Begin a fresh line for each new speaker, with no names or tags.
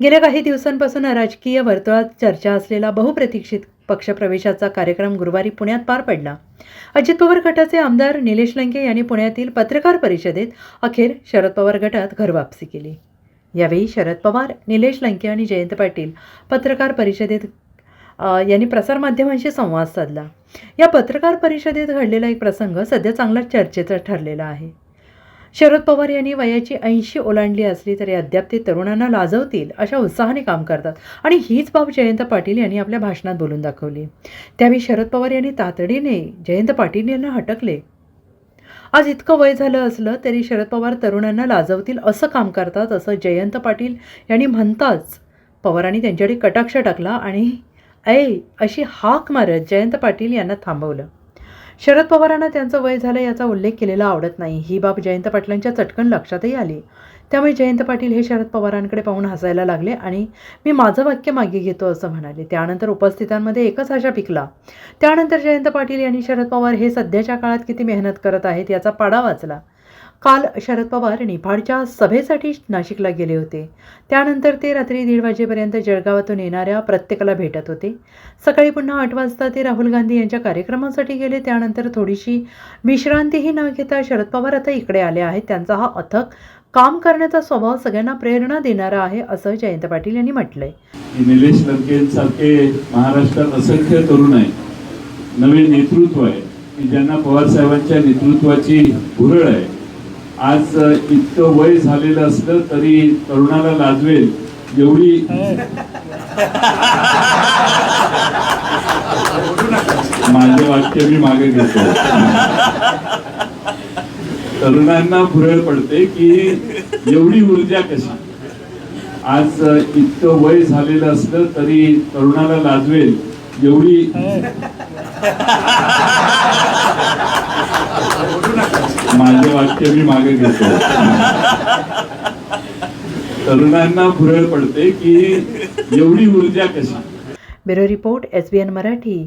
गेल्या काही दिवसांपासून राजकीय वर्तुळात चर्चा असलेला बहुप्रतीक्षित पक्षप्रवेशाचा कार्यक्रम गुरुवारी पुण्यात पार पडला. अजित पवार गटाचे आमदार निलेश लंके यांनी पुण्यातील पत्रकार परिषदेत अखेर शरद पवार गटात घरवापसी केली. यावेळी शरद पवार निलेश लंके आणि जयंत पाटील पत्रकार परिषदेत यांनी प्रसारमाध्यमांशी संवाद साधला. या पत्रकार परिषदेत घडलेला एक प्रसंग सध्या चांगला चर्चेचा ठरलेला आहे. शरद पवार यांनी वयाची ऐंशी ओलांडली असली तरी अद्याप ते तरुणांना लाजवतील अशा उत्साहाने काम करतात. आणि हीच बाब जयंत पाटील यांनी आपल्या भाषणात बोलून दाखवली. त्यावेळी शरद पवार यांनी तातडीने जयंत पाटील यांना हटकले. आज इतकं वय झालं असलं तरी शरद पवार तरुणांना लाजवतील असं काम करतात असं जयंत पाटील यांनी म्हणताच पवारांनी त्यांच्याकडे कटाक्ष टाकला आणि ऐ अशी हाक मारत जयंत पाटील यांना थांबवलं. शरद पवारांना त्यांचं वय झालं याचा उल्लेख केलेला आवडत नाही. ही बाब जयंत पाटलांच्या चटकन लक्षातही आली. त्यामुळे जयंत पाटील हे शरद पवारांकडे पाहून हसायला लागले आणि मी माझं वाक्य मागे घेतो असं म्हणाले. त्यानंतर उपस्थितांमध्ये एकच आशा पिकला. त्यानंतर जयंत पाटील यांनी शरद पवार हे सध्याच्या काळात किती मेहनत करत आहेत याचा पाडा वाचला. काल शरद पवार निफाडच्या सभेसाठी नाशिकला गेले होते. त्यानंतर ते रात्री दीड वाजेपर्यंत जळगावातून येणाऱ्या प्रत्येकाला भेटत होते. सकाळी पुन्हा आठ वाजता ते राहुल गांधी यांच्या कार्यक्रमासाठी गेले. त्यानंतर थोडीशी विश्रांतीही न घेता शरद पवार आता इकडे आले आहेत. त्यांचा हा अथक काम करण्याचा स्वभाव सगळ्यांना प्रेरणा देणारा आहे असं जयंत पाटील यांनी म्हटलंय.
निलेश लंकेंसारखे महाराष्ट्रात असंख्य तरुण आहे नवीन नेतृत्व आहे. ज्यांना पवार साहेबांच्या नेतृत्वाची भुरळ आहे. आज इतकं वय झालेलं असलं तरी तरुणाला लाजवेल एवढी माझे वाक्य मी मागे घेतो. तरुणांना भुरळ पडते की एवढी ऊर्जा कशी? आज इतकं वय झालेलं असलं तरी तरुणाला लाजवेल एवढी माझे वाक्य मी मागे घेतो. तरुणांना भुरळ पडते की एवढी ऊर्जा कशी?
Bureau report S B N Marathi.